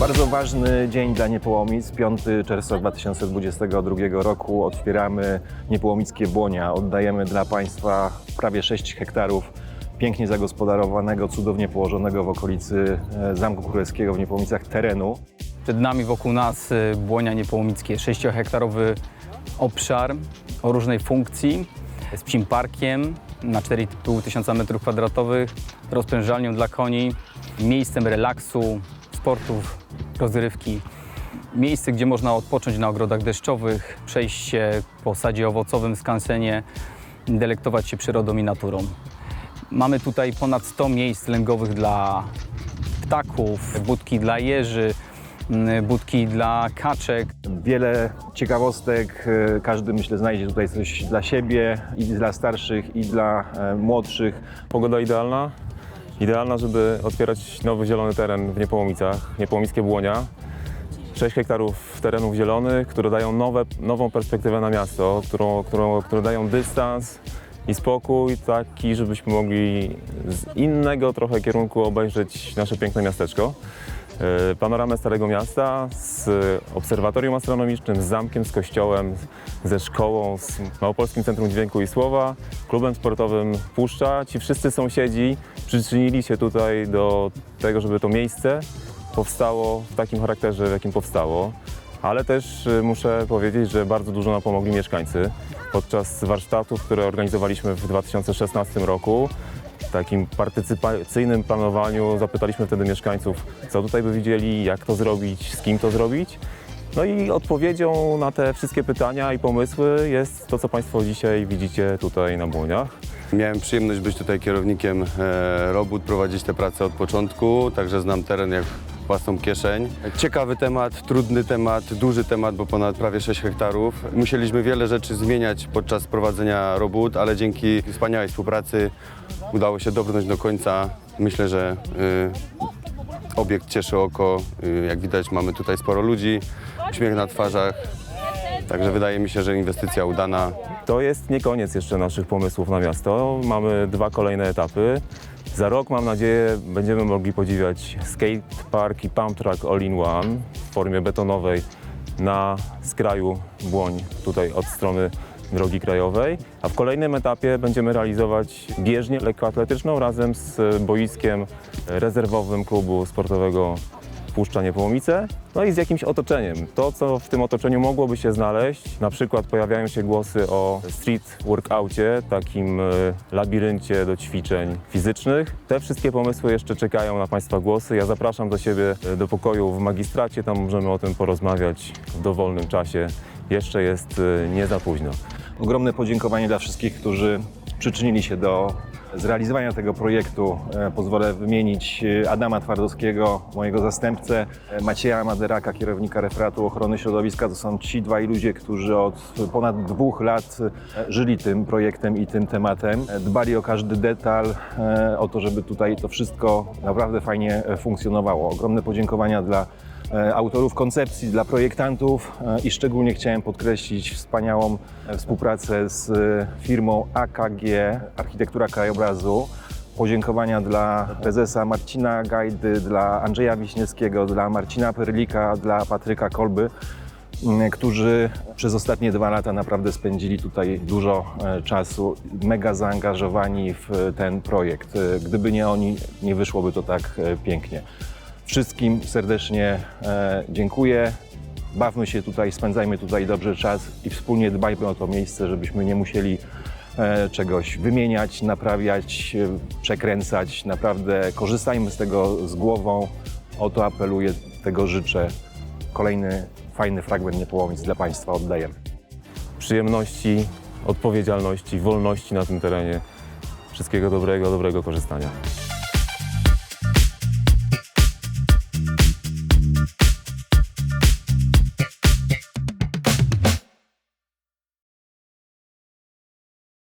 Bardzo ważny dzień dla Niepołomic. 5 czerwca 2022 roku otwieramy Niepołomickie Błonia. Oddajemy dla Państwa prawie 6 hektarów pięknie zagospodarowanego, cudownie położonego w okolicy e, Zamku Królewskiego w Niepołomicach terenu. Przed nami, wokół nas y, Błonia Niepołomickie, 6-hektarowy obszar o różnej funkcji, z psim parkiem na 4,5 tysiąca metrów kwadratowych, rozprężalnią dla koni, miejscem relaksu, sportów, rozrywki. Miejsce, gdzie można odpocząć na ogrodach deszczowych, przejść się po sadzie owocowym, skansenie, delektować się przyrodą i naturą. Mamy tutaj ponad 100 miejsc lęgowych dla ptaków, budki dla jeży, mm, budki dla kaczek. Wiele ciekawostek, e, każdy myślę znajdzie tutaj coś dla siebie i dla starszych i dla e, młodszych. Pogoda idealna. Idealna, żeby otwierać nowy zielony teren w Niepołomicach, Niepołomickie Błonia. 6 hektarów terenów zielonych, które dają nowe, nową perspektywę na miasto, którą, którą, które dają dystans i spokój taki, żebyśmy mogli z innego trochę kierunku obejrzeć nasze piękne miasteczko. E, Panoramę Starego Miasta z obserwatorium astronomicznym, z zamkiem, z kościołem, ze szkołą, z Małopolskim Centrum Dźwięku i Słowa, klubem sportowym Puszcza. Ci wszyscy sąsiedzi przyczynili się tutaj do tego, żeby to miejsce powstało w takim charakterze, w jakim powstało. Ale też y, muszę powiedzieć, że bardzo dużo nam pomogli mieszkańcy. Podczas warsztatów, które organizowaliśmy w 2016 roku, w takim partycypacyjnym planowaniu zapytaliśmy wtedy mieszkańców, co tutaj by widzieli, jak to zrobić, z kim to zrobić. No i odpowiedzią na te wszystkie pytania i pomysły jest to, co Państwo dzisiaj widzicie tutaj na Błoniach. Miałem przyjemność być tutaj kierownikiem e, robót, prowadzić te prace od początku, także znam teren jak własną kieszeń. Ciekawy temat, trudny temat, duży temat, bo ponad prawie 6 hektarów. Musieliśmy wiele rzeczy zmieniać podczas prowadzenia robót, ale dzięki wspaniałej współpracy udało się dobrnąć do końca. Myślę, że y, obiekt cieszy oko. Y, jak widać mamy tutaj sporo ludzi, uśmiech na twarzach. Także wydaje mi się, że inwestycja udana. To jest nie koniec jeszcze naszych pomysłów na miasto. Mamy dwa kolejne etapy. Za rok, mam nadzieję, będziemy mogli podziwiać skate park i pump track all in one w formie betonowej na skraju Błoń, tutaj od strony drogi krajowej. A w kolejnym etapie będziemy realizować bieżnię lekkoatletyczną razem z boiskiem rezerwowym klubu sportowego Puszcza Niepołomice, no i z jakimś otoczeniem. To, co w tym otoczeniu mogłoby się znaleźć, na przykład pojawiają się głosy o street workoutie, takim e, labiryncie do ćwiczeń fizycznych. Te wszystkie pomysły jeszcze czekają na Państwa głosy. Ja zapraszam do siebie e, do pokoju w magistracie, tam możemy o tym porozmawiać w dowolnym czasie. Jeszcze jest e, nie za późno. Ogromne podziękowanie dla wszystkich, którzy przyczynili się do zrealizowania tego projektu. E, Pozwolę wymienić e, Adama Twardowskiego, mojego zastępcę, e, Macieja Maderaka, kierownika referatu ochrony środowiska. To są ci dwaj ludzie, którzy od ponad dwóch lat żyli tym projektem i tym tematem. Dbali o każdy detal, o to, żeby tutaj to wszystko naprawdę fajnie funkcjonowało. Ogromne podziękowania dla autorów koncepcji, dla projektantów e, i szczególnie chciałem podkreślić wspaniałą e, współpracę z e, firmą AKG Architektura Krajobrazu. Podziękowania dla prezesa Marcina Gajdy, dla Andrzeja Wiśniewskiego, dla Marcina Perlika, dla Patryka Kolby, którzy przez ostatnie dwa lata naprawdę spędzili tutaj dużo e, czasu, mega zaangażowani w ten projekt. E, Gdyby nie oni, nie wyszłoby to tak e, pięknie. Wszystkim serdecznie e, dziękuję. Bawmy się tutaj, spędzajmy tutaj dobrze czas i wspólnie dbajmy o to miejsce, żebyśmy nie musieli e, czegoś wymieniać, naprawiać, e, przekręcać. Naprawdę korzystajmy z tego z głową. O to apeluję, tego życzę. Kolejny fajny fragment Niepołomic dla Państwa oddajemy. Przyjemności, odpowiedzialności, wolności na tym terenie. Wszystkiego dobrego, dobrego korzystania.